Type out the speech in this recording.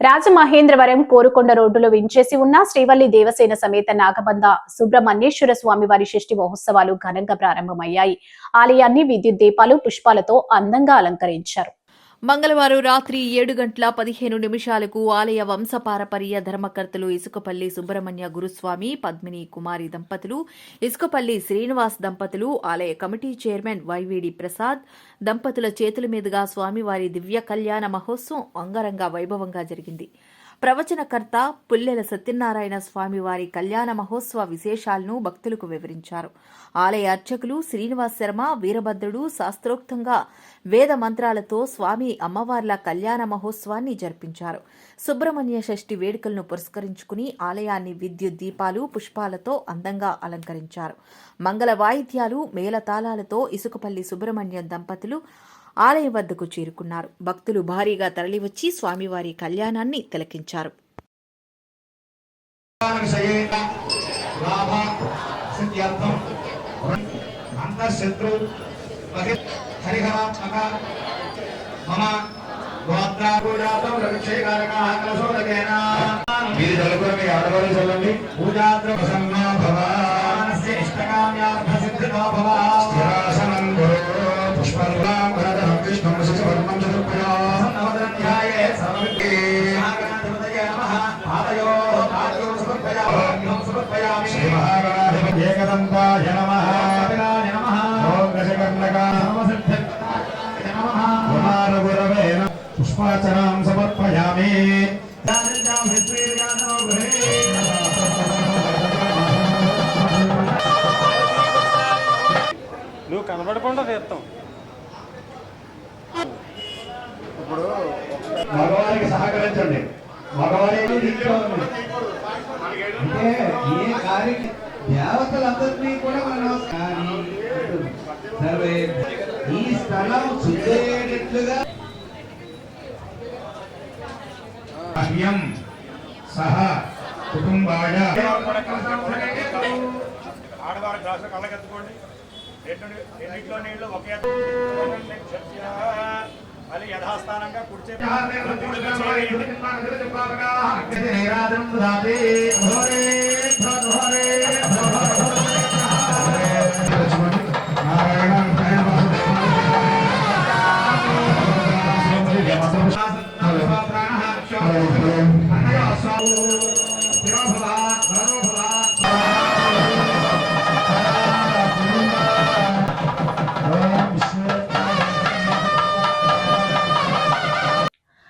రాజమహేంద్రవరం కోరుకొండ రోడ్డులో వించేసి ఉన్న శ్రీవల్లి దేవసేన సమేత నాగబంద సుబ్రహ్మణ్యేశ్వర స్వామి వారి షష్ఠి మహోత్సవాలు ఘనంగా ప్రారంభమయ్యాయి. ఆలయాన్ని విద్యుత్ దీపాలు పుష్పాలతో అందంగా అలంకరించారు. మంగళవారం రాత్రి ఏడు గంటల పదిహేను నిమిషాలకు ఆలయ వంశపారపర్య ధర్మకర్తలు ఇసుకపల్లి సుబ్రహ్మణ్య గురుస్వామి పద్మిని కుమారి దంపతులు ఇసుకపల్లి శ్రీనివాస్ దంపతులు ఆలయ కమిటీ చైర్మన్ వైవిడి ప్రసాద్ దంపతుల చేతుల మీదుగా స్వామివారి దివ్య కళ్యాణ మహోత్సవం అంగరంగ వైభవంగా జరిగింది. ప్రవచనకర్త పుల్లెల సత్యనారాయణ స్వామి వారి కళ్యాణ మహోత్సవ విశేషాలను భక్తులకు వివరించారు. ఆలయ అర్చకులు శ్రీనివాస్ శర్మ వీరభద్రుడు శాస్త్రోక్తంగా వేద మంత్రాలతో స్వామి అమ్మవార్ల కళ్యాణ మహోత్సవాన్ని జరిపించారు. సుబ్రహ్మణ్య షష్ఠి వేడుకలను పురస్కరించుకుని ఆలయాన్ని విద్యుత్ దీపాలు పుష్పాలతో అందంగా అలంకరించారు. మంగళ వాయిద్యాలు మేళతాళాలతో ఇసుకపల్లి సుబ్రహ్మణ్యం దంపతులు ఆలయం వద్దకు చేరుకున్నారు భక్తులు భారీగా తరలివచ్చి స్వామివారి కళ్యాణాన్ని తిలకించారు పూజాద్ర ప్రసన్నా భవ ఇష్టకామ్యార్థ భవ పుష్పాచనాం సమర్పయామి. నువ్వు కనబడకుండా తీస్తాం ఇప్పుడు మగవారికి సహకరించండి. మగవారి. అంటే ఏ దేవతలందరినీ కూడా మన సర్వే ఈ స్థలం శుద్ధయ్యేటట్లుగా అహ్యం సహ కుటుంబాయ ఆడవారి గ్లాసు కళ్ళకెత్తుకోండి రెండు రెండిట్లో నీళ్ళు ఒకే మళ్ళీ యథాస్థానంగా కుడిచే నీరాజనం भव धनो भव